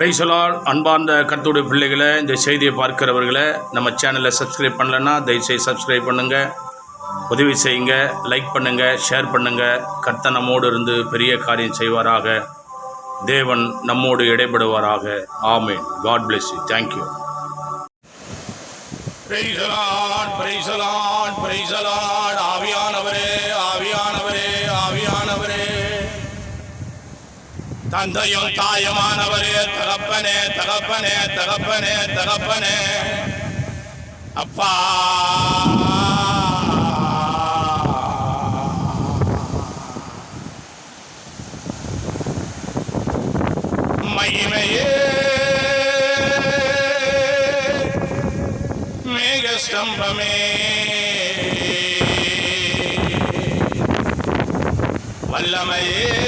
பிரைசலால் அன்பார்ந்த கர்த்தருடைய பிள்ளைகளை இந்த செய்தியை பார்க்கிறவர்களை நம்ம சேனலை சப்ஸ்கிரைப் பண்ணலைன்னா தயவுசெய்து சப்ஸ்கிரைப் பண்ணுங்கள் உதவி செய்யுங்க லைக் பண்ணுங்கள் ஷேர் பண்ணுங்கள் கர்த்தனமோடு நம்மோடு இருந்து பெரிய காரியம் செய்வாராக. தேவன் நம்மோடு இடைபடுவாராக. ஆமேன். God bless you thank you பிரைசலான் பிரைசலான் பிரைசலான் ஆவியானவரே தந்தையும் தாயமானவரே தகப்பனே தகப்பனே தகப்பனே தகப்பனே. அப்பா. மகிமையே. மேகஸ்தம்பமே. வல்லமையே.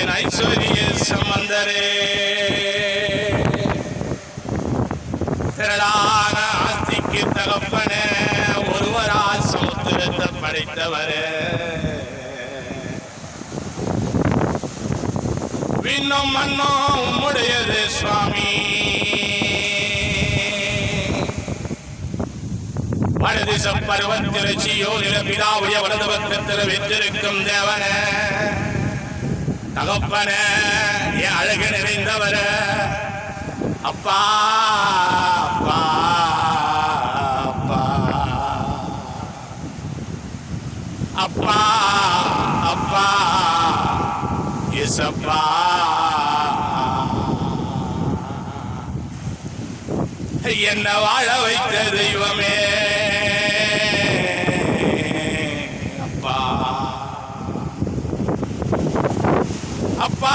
என் ஐஸ்வர்ய சம்பந்தரே திரளான ஆஸ்திக்கு தகப்பனே ஒருவரா சமுத்திரத்தை படைத்தவரே விண்ணும் மன்னோ உம்முடையது சுவாமி வடதிச பருவத்திரச்சியோ நிலபிதாவுடைய வலது பக்கத்தில் வெற்றிருக்கும் தேவனே தகப்பன என் அழகு நிறைந்தவர அப்பா அப்பா அப்பா. அப்பா அப்பா. இசப்பா. என்ன வாழ வைத்த தெய்வமே அப்பா அப்பா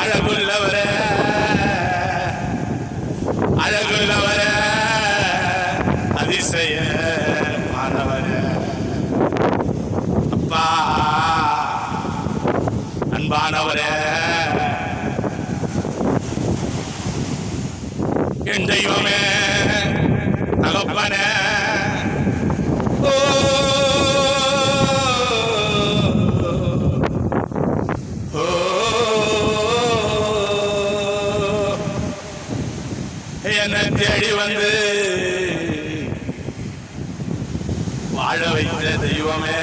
அழகுள்ளவர அழகுள்ளவர அதிசய மாணவர அப்பா அன்பானவரே என் தெய்வமே தகப்பனே. ஓ. என்னை தேடி வந்து வாழ வைத்த தெய்வமே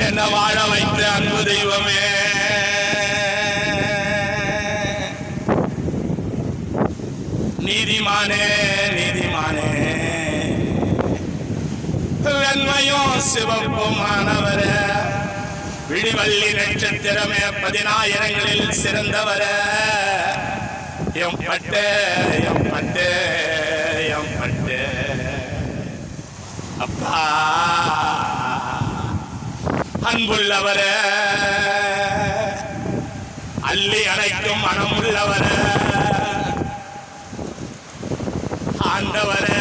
என்ன வாழ வைத்த அன்பு தெய்வமே. நீதிமானே நீதிமானே. வெண்மையும் சிவப்புமானவர விடிவள்ளி நட்சத்திரமே பதினாயிரங்களில் சிறந்தவர. எம் பட்டு எம் பட்டு எம் பட்டு. அப்பா. அன்புள்ளவர. அள்ளி அணைக்கும் மனமுள்ளவர. ஆண்டவரே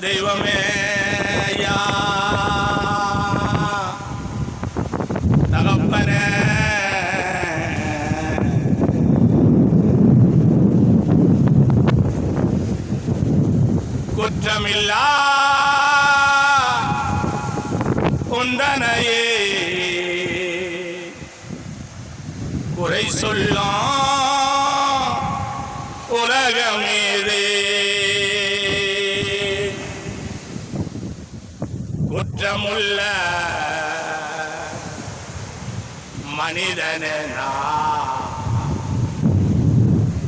தெய்வமே ஐயா தகப்பனே குற்றமில்லா உந்தனையே குறை சொல்லும் மனிதன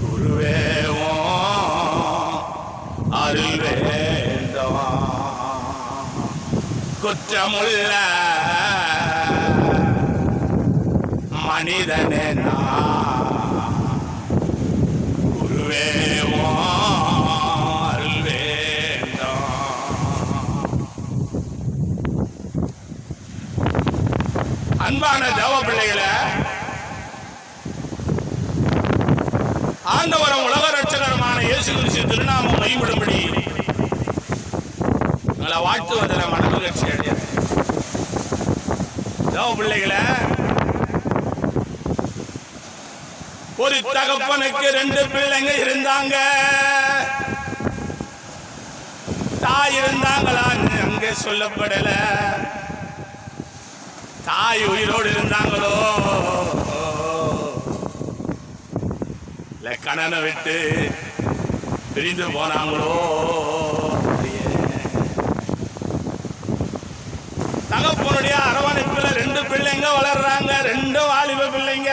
குருவேவோ அருள் வேந்தவா குற்றமுள்ள மனிதனே நான் குருவே உன் அருள் வேண்டும் அன்பான தேவ பிள்ளைகளை ஆண்டவரம் உலக ரட்சகரமான இயேசு கிறிஸ்து திருநாமம் மைவிடும்படி உங்களை வாழ்த்துவதில் மனமகிழ்ச்சி அடைய தேவ பிள்ளைகளை ஒரு தகப்பனுக்கு ரெண்டு பிள்ளைங்க இருந்தாங்க. தாய் இருந்தாங்களான்னு அங்கே சொல்லப்படலை. தாய் உயிரோடு இருந்தாங்களோ? கணனை விட்டு பிரிந்து போனாங்களோ? தகப்பனுடைய அரவணைப்புல ரெண்டு பிள்ளைங்க வளர்றாங்க ரெண்டு வாலிப பிள்ளைங்க.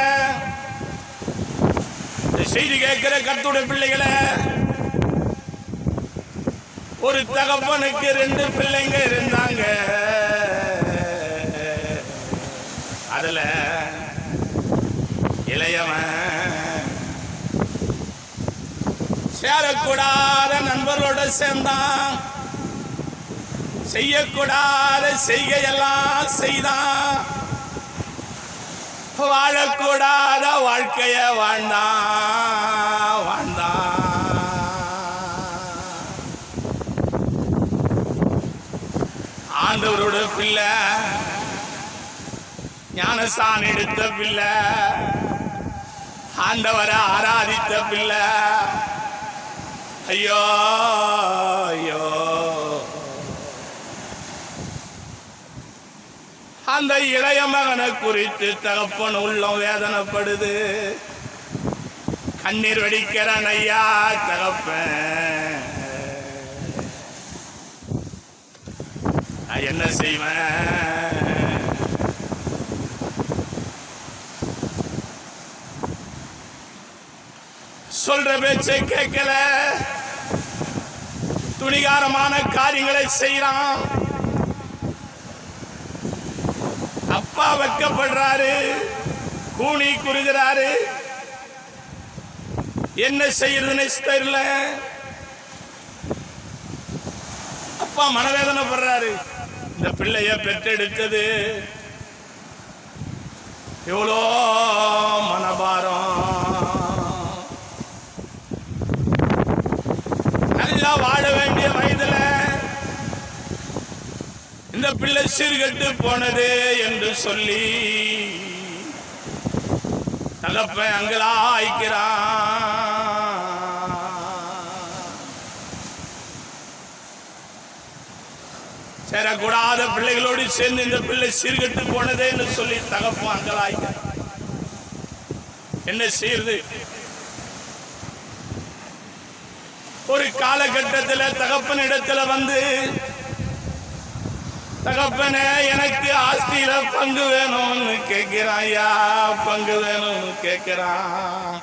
இந்த செய்தி கேட்கிற கத்துடைய பிள்ளைகளை ஒரு தகப்பனுக்கு ரெண்டு பிள்ளைங்க இருந்தாங்க. அதுல இளையவன். சேரக்கூடாத நண்பர்களோட சேர்ந்தான். செய்யக்கூடாத செய்கையெல்லாம் செய்தான். வாழக்கூடாத வாழ்க்கைய வாழ்ந்தான் வாழ்ந்தான். ஆண்டவரோட பிள்ளை. ஞானசான் எடுத்த பிள்ளை ஆண்டவரை ஆராதித்த பிள்ளை ஐயோ ஐயோ. அந்த இளைய மகனை குறித்து தகப்பன் உள்ளம் வேதனைப்படுது. கண்ணீர் வெடிக்கிறான் ஐயா தகப்பன். நான் என்ன செய்வேன்? சொல்ற பேச்சை கேட்கல. துணிகாரமான காரியங்களை செய்யறான் அப்பா வெக்கப்படுறாரு. கூனி குறுகிறாரு. என்ன செய்யறதுன்னு தெரியல. அப்பா மனவேதனை படுறாரு இந்த பிள்ளைய பெற்றெடுத்தது எவ்வளோ மன நல்லா வாழ வேண்டிய வயதுல இந்த பிள்ளை சீர்கெட்டு போனது என்று சொல்லி தகப்பன் அங்களா சேரக்கூடாத பிள்ளைகளோடு சேர்ந்து இந்த பிள்ளை சீர்கெட்டு போனதே என்று சொல்லி தகப்பன் அங்கலாய்க்கிறான் என்ன செய்யுது ஒரு காலகட்டத்தில் தகப்பன் இடத்துல வந்து தகப்பனே எனக்கு ஆஸ்தியில பங்கு வேணும்னு கேட்கிறான் ஐயா பங்கு வேணும்னு கேட்கிறான்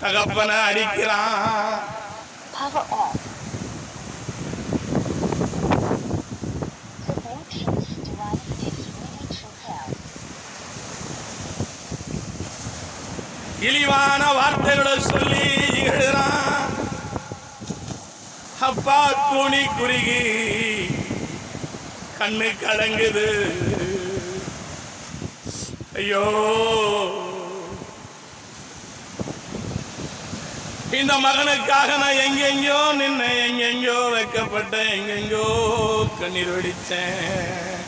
தகப்பனை அடிக்கிறான். இழிவான வார்த்தைகளை சொல்லி இகழுறான் அப்பா துணி குறுகி. கண்ணு கலங்குது. ஐயோ. இந்த மகனுக்காக நான் எங்கெங்கோ நின்ன எங்கெங்கோ வைக்கப்பட்டேன் எங்கெங்கோ கண்ணீர் வெடித்தேன்.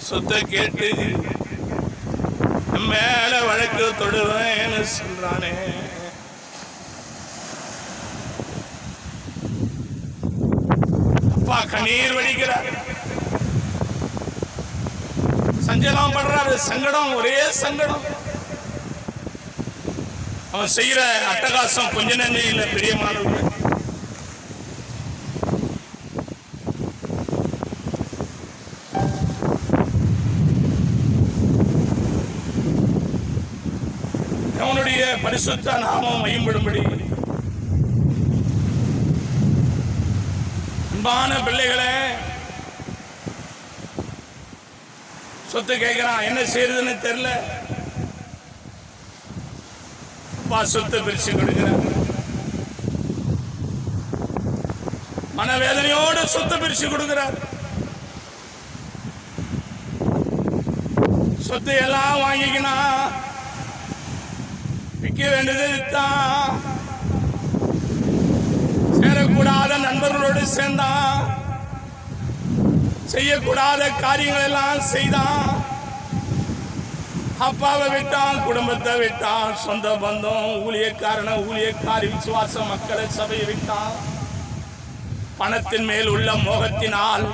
சுத்த கேட்டு மேல வழக்கு தொடுவேன்னு சொல்றானே. அப்பா கண்ணீர் வடிக்கிறார். சஞ்சலம் படுறாரு. சங்கடம் ஒரே சங்கடம். அவன் செய்யற அட்டகாசம் கொஞ்ச நஞ்சம் இல்ல பிரியமானவர்கள். அவனுடைய பரிசுத்த நாமம் மையம்படும்படி அன்பான பிள்ளைகளே சொத்து கேட்கிறான் என்ன செய்யறதுன்னு தெரியல. அப்பா சொத்து பிரிச்சு கொடுக்கிறார். மனவேதனையோட சொத்து பிரிச்சு கொடுக்கிறார். சொத்து எல்லாம் வாங்கிக்கினா விற்க வேண்டியது வித்தான் செய்யக்கூடாத நண்பர்களோடு சேர்ந்தான் செய்யக்கூடாத காரியங்கள் எல்லாம் செய்தான் அப்பாவை விட்டான் குடும்பத்தை விட்டான் சொந்த பந்தம் ஊழியக்காரன ஊழியக்காரி விசுவாச மக்களை சபையை விட்டான். பணத்தின் மேல் உள்ள மோகத்தினால்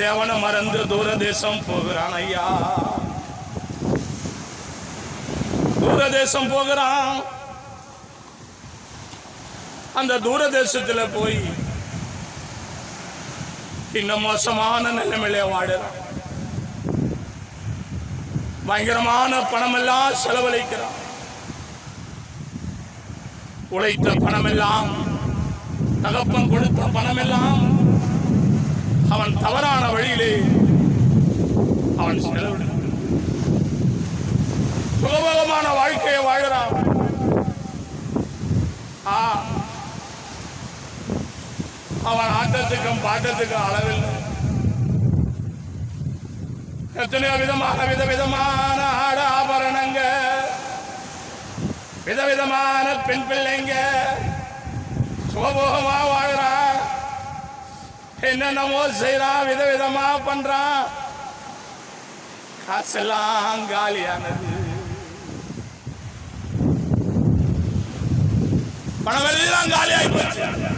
தேவனை மறந்து தூரதேசம் போகிறான் ஐயா. தூரதேசம் போகிறான். அந்த தூரதேசத்தில் போய் இன்னும் மோசமான நிலைமையிலே வாடுறான் பயங்கரமான பணமெல்லாம் செலவழிக்கிறான். உழைத்த பணமெல்லாம் தகப்பன் கொடுத்த பணமெல்லாம் அவன் தவறான வழியிலே அவன் செலவிடு சுகபோகமான வாழ்க்கையை வாழ்கிறான் ஆ அவன் ஆட்டத்துக்கும் பாட்டத்துக்கும் அளவில்லை எத்தனையோ விதமான விதவிதமான ஆட ஆபரணங்க விதவிதமான பெண் பிள்ளைங்க. சுகபோகமா வாழ்றான் என்னென்னமோ செய்யறான் விதவிதமா பண்றான் காசெல்லாம் காலியானது. பணமெல்லாம் காலியாகி போச்சு.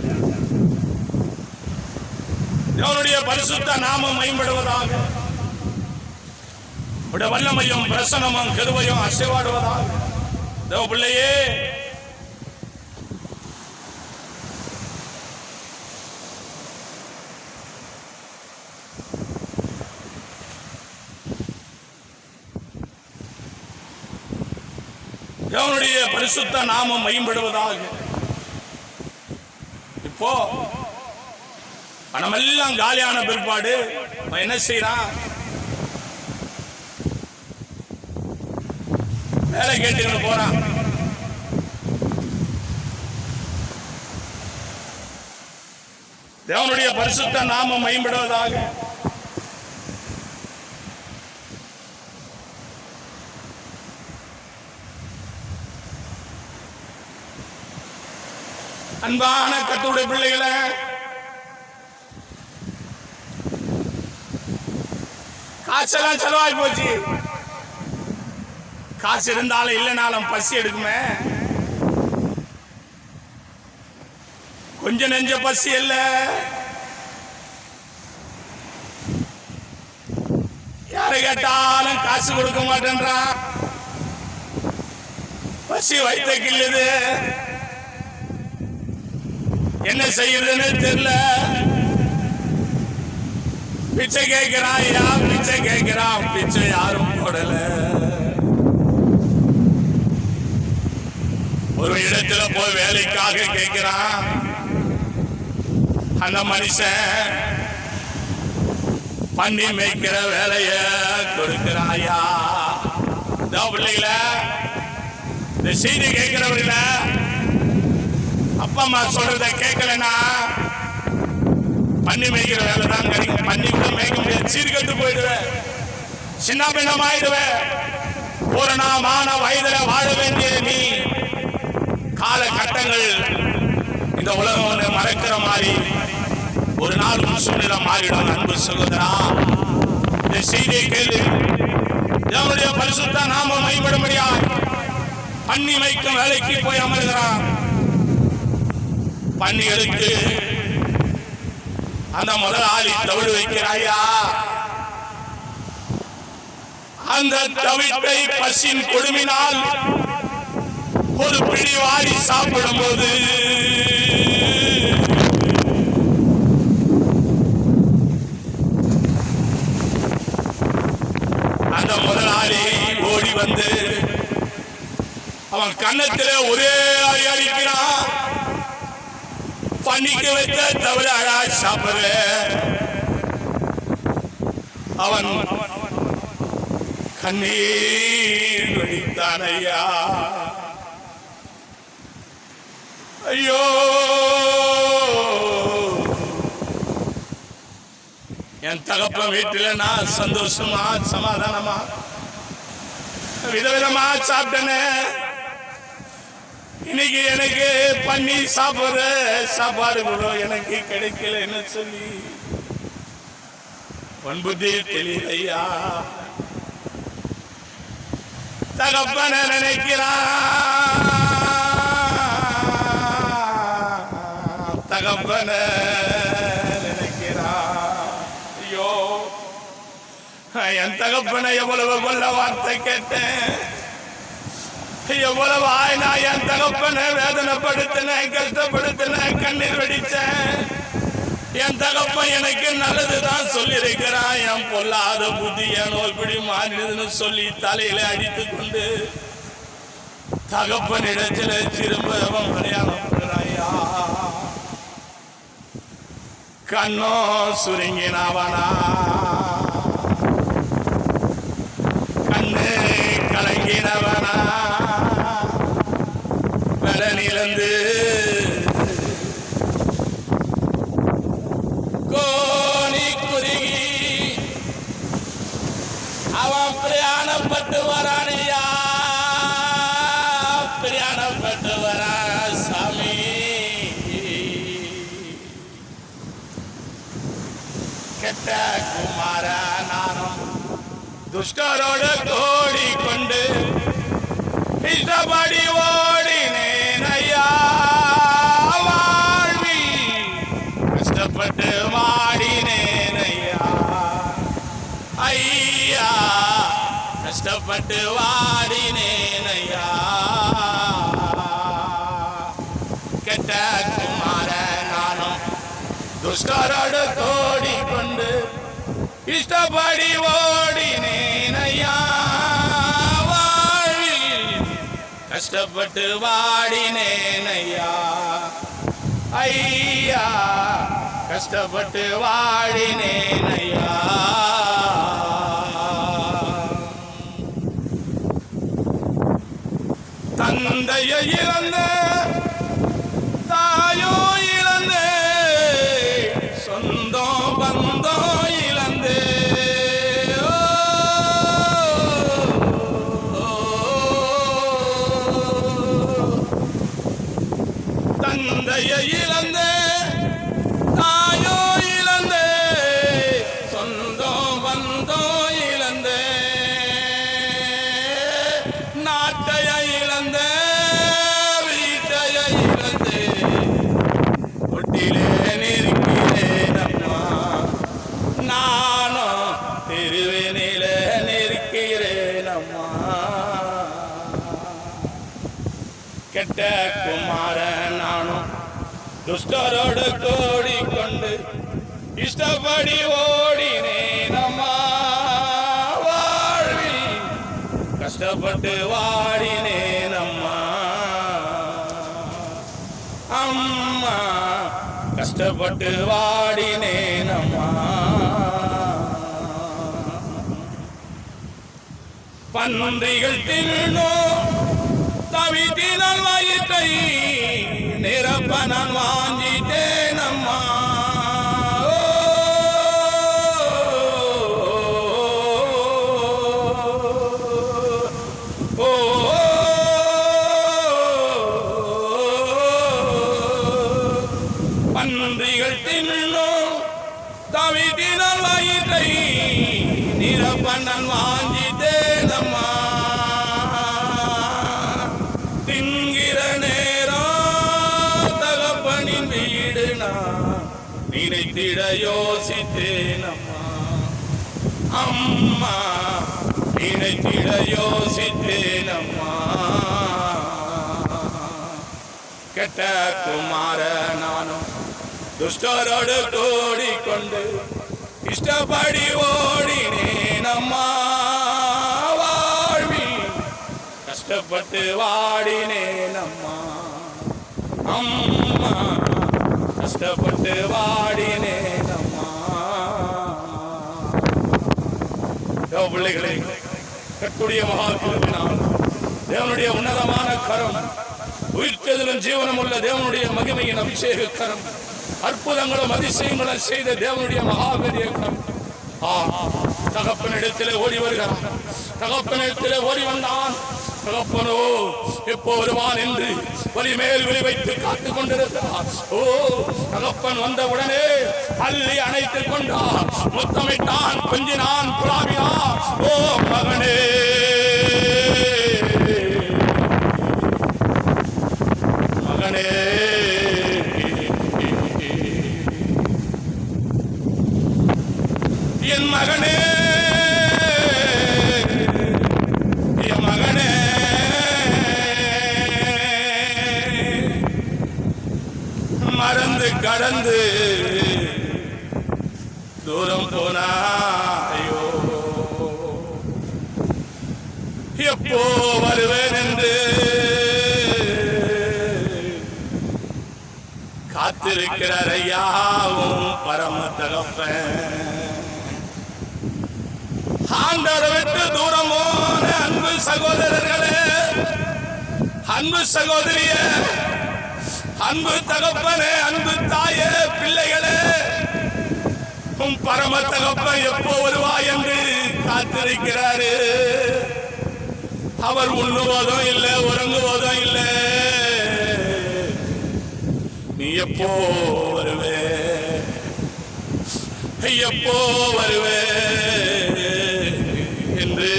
தேவனுடைய பரிசுத்த நாமம் மேம்படுவதாக. உடைய வல்லமையும் பிரசனமும் கருவையும் அசைவாடுவதாக தேவ பிள்ளையே. தேவனுடைய பரிசுத்த நாமம் மேம்படுவதாக. இப்போ பணமெல்லாம் காலியான பிற்பாடு. அவன் என்ன செய்யறான் வேலை கேட்டுக்கிட்டு போறான். தேவனுடைய பரிசுத்த நாமம் மேம்படுவதாக. அன்பான கத்துடைய பிள்ளைகளை காசெல்லாம் செலவாகி போச்சு. காசு இருந்தாலும் இல்லைனாலும் பசி எடுக்குமே. கொஞ்சம் நெஞ்ச பசி இல்ல. யாரை கேட்டாலும் காசு கொடுக்க மாட்டேன்றான் பசி வைத்த கிள்ளுது. என்ன செய்யறதுன்னு தெரியல. பிச்சை கேட்கிறான் ஐயா பிச்சை கேட்கிறான்? பிச்சை யாரும் போடல. ஒரு இடத்துல போய் வேலைக்காக கேட்கிறான். அந்த மனுஷன் பண்ணி மேய்க்கிற வேலைய கொடுக்கிறான் ஐயா பிள்ளைகள இந்த செய்தி கேட்கிறவர்கள அப்பா அம்மா சொல்றத கேட்கலன்னா பண்ணி மேய்க்கிற வேலை தான் கிடைக்கும் பண்ணி கூட மேய்க்க முடியாது. சீர்கட்டு போயிடுவேன். சின்ன பின்னம் ஆயிடுவேன் பூரணமான வயதுல வாழ வேண்டிய நீ. காலகட்டங்கள் இந்த உலகம் ஒன்று மறக்கிற மாதிரி ஒரு நாள் சூழ்நிலை மாறிடும் அன்பு சகோதரா. இந்த செய்தியை கேள்வி தேவனுடைய பரிசுத்த நாம மைபடும்படியா பண்ணி வைக்கும் வேலைக்கு போய் அமர்கிறான். பன்னிகளுக்கு அந்த முதலாளி தவிடு வைக்கிறாயா? அந்த தவிட்டை பசின் கொடுமினால் ஒரு பிடிவாரி சாப்பிடும் போது அந்த முதலாளி ஓடி வந்து அவன் கன்னத்திலே ஒரே பண்ணிக்கு வைத்த தவறாடா அழா சாப்பிடுற? அவன் கண்ணீர் வடித்தான் ஐயா! ஐயோ என் தகப்ப வீட்டில் நான் சந்தோஷமா சமாதானமா விதவிதமா சாப்பிட்டேனே. இன்னைக்கு எனக்கு பண்ணி சாப்பிடுற சாப்பாடு கூட எனக்கு கிடைக்கலன்னு சொல்லி. உன் தெளிவையா? தகப்பன நினைக்கிறான் தகப்பன நினைக்கிறான் ஐயோ என் தகப்பனை எவ்வளவு கொள்ள வார்த்தை கேட்டேன். எவ்வளவு ஆய் நான் என் தகப்பனை வேதனைப்படுத்தின கஷ்டப்படுத்தின கண்ணீர் வெடிச்சேன் என் தகப்பன் எனக்கு நல்லதுதான் சொல்லியிருக்கிறான். என் பொல்லாத புத்தி என் நோய்பிடி மாறினதுன்னு சொல்லி தலையில அடித்து கொண்டு தகப்பன் இடத்துல திரும்ப அவன் கண்ணோ சுருங்கினவனா? கண்ணு கலங்கினவனா? பலனிழந்து கோணி குறுகி அவன் பிரயாணப்பட்டு வரானையா பிரயாணப்பட்டு வரா சாமி. கெட்ட குமார நானும் துஷ்டரோடு கோடி கொண்டு இஷ்டப்படி கஷ்டப்பட்டு வாடினேன் ஐயா. ஐயா கஷ்டப்பட்டு வாடினேன் ஐயா. கெட்ட குமார நானும் துஷ்டரோடு கோடி கொண்டு இஷ்டப்படி ஓடினேன் ஐயா. வாழ்வில் கஷ்டப்பட்டு வாடினேன் ஐயா. ஐயா கஷ்டப்பட்டு வாடினேன் ஐயா தந்தையை இழந்த கெட்ட குமார நானும் துஷ்டரோடு கோடிக்கொண்டு இஷ்டப்படி ஓடினேன் வாழ்வில் கஷ்டப்பட்டு வாடினேனம்மா அம்மா. கஷ்டப்பட்டு வாடினேனம்மா பன்றிகள் தின்னும் தவித்தினால் ਢਈ ਨੇਰਾ ਪਨਾ நினைத்திட யோசித்தேன் அம்மா நினைத்திட யோசித்தேன் கெட்ட குமார நானும் துஷ்டரோடு கூடிக்கொண்டு இஷ்டப்படி ஓடினேன் அம்மா வாழ்வில் கஷ்டப்பட்டு வாடினேன் அம்மா அம்மா கஷ்டப்பட்டு வாடினேன் பிள்ளைகளை தேவ கட்டுடைய மகாக்கிருவினால் தேவனுடைய உன்னதமான கரம் உயிர்த்ததிலும் ஜீவனம் உள்ள தேவனுடைய மகிமையின் அபிஷேக கரம் அற்புதங்களும் அதிசயங்களும் செய்த தேவனுடைய மகாபெரிய கரம். தகப்பனிடத்திலே ஓடி வருகிறான். தகப்பனிடத்திலே ஓடி வந்தான். தகப்பனோ எப்போ வருவான் என்று வலிமேல் விழி வைத்து காத்துக் கொண்டிருக்கிறார். ஓ தகப்பன் வந்தவுடனே உடனே அள்ளி அணைத்துக் கொண்டார். முத்தமிட்டான் கொஞ்சினான் புலாவினார். ஓ மகனே. மகனே. என் மகனே. மறந்து கடந்து தூரம் போனாயோ? எப்போ வருவேன் என்று காத்திருக்கிறார் ஐயாவும் பரம தகப்பன். ஆண்டவரை விட்டு தூரமோன அன்பு சகோதரர்களே அன்பு சகோதரிய அன்பு தகப்பனே அன்பு தாயே பிள்ளைகளே. உன் பரம தகப்பன் எப்போ வருவா என்று காத்திருக்கிறாரு. அவர் உண்ணுவதும் இல்லை உறங்குவதும் இல்லை. நீ எப்போ வருவே? எப்போ வருவே என்று.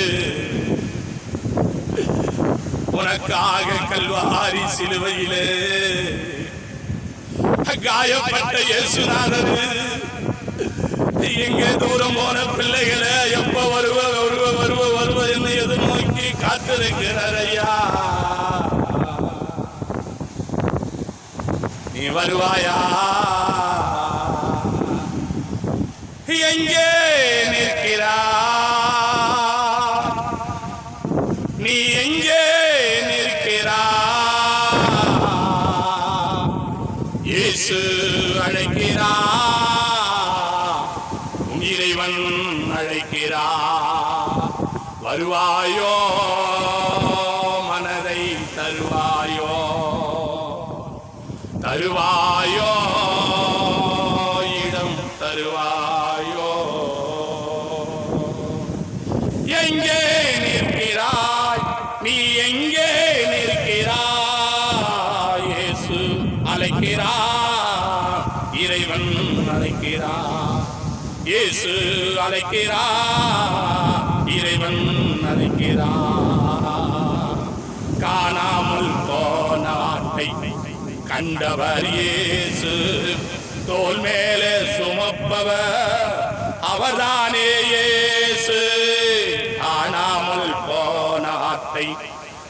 உனக்காக கல்வாரி சிலுவையிலே காயப்பட்ட இயேசுநாதர் எங்கே தூரம் போன பிள்ளைகளே எப்ப வருவ வருவ வருவ வருவ என்று எதிர்நோக்கி காத்திருக்கிறார் ஐயா? நீ வருவாயா? எங்கே நிற்கிறா இயேசு அழைக்கிறா உன் இறைவன் அழைக்கிறா வருவாயோ கண்டவர் இயேசு. தோல் மேலே சுமப்பவர். அவர்தானே இயேசு. காணாமல் போன ஆட்டை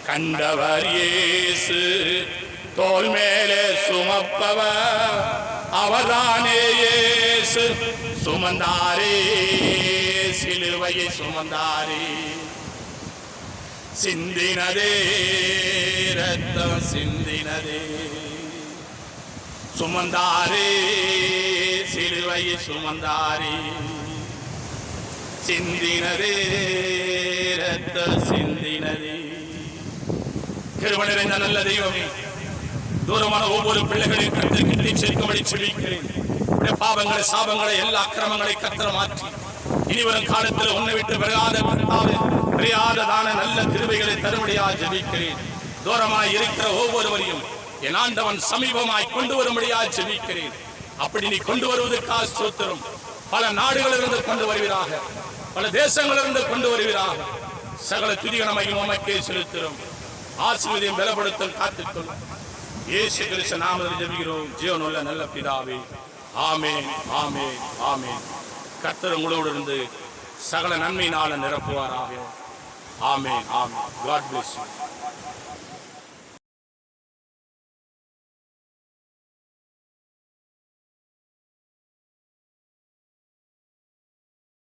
கண்டவர் இயேசு. தோல் மேலே சுமப்பவர். அவர்தானே இயேசு. சுமந்தாரே சிலுவையை சுமந்தாரே. சிந்தினதே ரத்தம் சிந்தினதே. சுமந்தாரே சிலுவையை சுமந்தாரே. சிந்தினரே ரத்த சிந்தினதே. கிருபை நிறைந்த நல்ல தெய்வமே தூரமான ஒவ்வொரு பிள்ளைகளையும் கற்று கிட்டி சேர்க்கும்படி சொல்லிக்கிறேன் உடைய பாவங்களை சாபங்களை எல்லா அக்கிரமங்களை கத்திர மாற்றி. இனிவரும் காலத்தில் உன்னை விட்டு பெறாத கர்த்தாவே பெரியாததான நல்ல திருவைகளை தரும்படியாக ஜபிக்கிறேன். தூரமாய் இருக்கிற ஒவ்வொருவரையும் என் ஆண்டவன் சமீபமாய் கொண்டு வரும்படியாக ஜெபிக்கிறேன். அப்படி நீ கொண்டு வருவதற்காக சோத்திரம் பல நாடுகளிலிருந்து கொண்டு வருவீராக பல தேசங்களிலிருந்து கொண்டு வருவீராக சகல துதிகணமையும் உமக்கே செலுத்துகிறோம். ஆசீர்வதியும் பலப்படுத்தும் காத்துக்கொள்ளும் இயேசு கிறிஸ்து நாமத்தில் ஜெபிக்கிறோம். ஜீவனுள்ள நல்ல பிதாவே. ஆமே ஆமே ஆமென். கர்த்தர் உங்களோடு இருந்து சகல நன்மையினால நிரப்புவாராக. ஆமென் ஆமே காட் பிளஸ் யூ